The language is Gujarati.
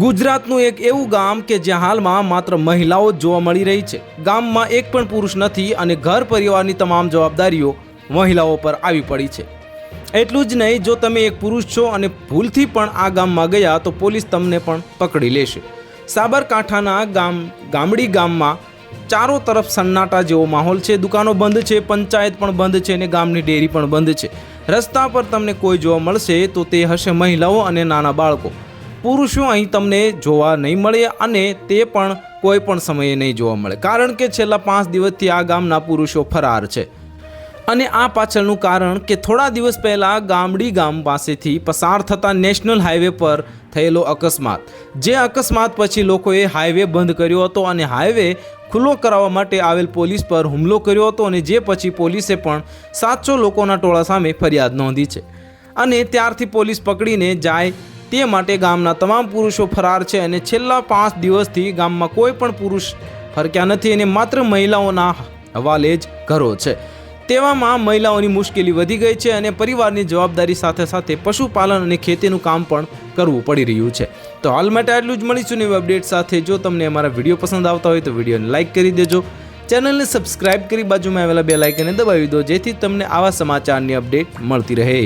ગુજરાતનું એક એવું ગામ કે જ્યાં હાલમાં માત્ર મહિલાઓ જ જોવા મળી રહી છે. ગામમાં એક પણ પુરુષ નથી અને ઘર પરિવારની તમામ જવાબદારીઓ મહિલાઓ પર આવી પડી છે. એટલું જ નહીં, જો તમે એક પુરુષ છો અને ભૂલથી પણ આ ગામમાં ગયા, તો પોલીસ તમને પણ પકડી લેશે. સાબરકાંઠાના ગામ, ગામડી ગામમાં ચારો તરફ સન્નાટા જેવો માહોલ છે. દુકાનો બંધ છે, પંચાયત પણ બંધ છે અને ગામની ડેરી પણ બંધ છે. રસ્તા પર તમને કોઈ જોવા મળશે, તો તે હશે મહિલાઓ અને નાના બાળકો. પુરુષો અહીં તમને જોવા નહીં મળે અને તે પણ કોઈ પણ સમયે નહીં જોવા મળે. કારણ કે છેલ્લા પાંચ દિવસથી આ ગામના પુરુષો ફરાર છે. અને આ પાછળનું કારણ કે થોડા દિવસ પહેલાં ગામડી ગામ પાસેથી પસાર થતા નેશનલ હાઈવે પર થયેલો અકસ્માત. જે અકસ્માત પછી લોકોએ હાઈવે બંધ કર્યો હતો અને હાઈવે ખુલ્લો કરાવવા માટે આવેલ પોલીસ પર હુમલો કર્યો હતો અને જે પછી પોલીસે પણ સાતસો લોકોના ટોળા સામે ફરિયાદ નોંધી છે. અને ત્યારથી પોલીસ પકડીને જાય તે માટે ગામના તમામ પુરુષો ફરાર છે અને છેલ્લા પાંચ દિવસથી ગામમાં કોઈ પણ પુરુષ ફરક્યા નથી અને માત્ર મહિલાઓના હવાલે જ ઘરો છે. તેવામાં મહિલાઓની મુશ્કેલી વધી ગઈ છે અને પરિવારની જવાબદારી સાથે સાથે પશુપાલન અને ખેતીનું કામ પણ કરવું પડી રહ્યું છે. તો હાલ માટે આટલું જ મળીશું નવી અપડેટ સાથે. જો તમને અમારા વીડિયો પસંદ આવતા હોય તો વિડીયોને લાઇક કરી દેજો. ચેનલને સબસ્ક્રાઇબ કરી બાજુમાં આવેલા બે લાઇકને દબાવી દો જેથી તમને આવા સમાચારની અપડેટ મળતી રહે.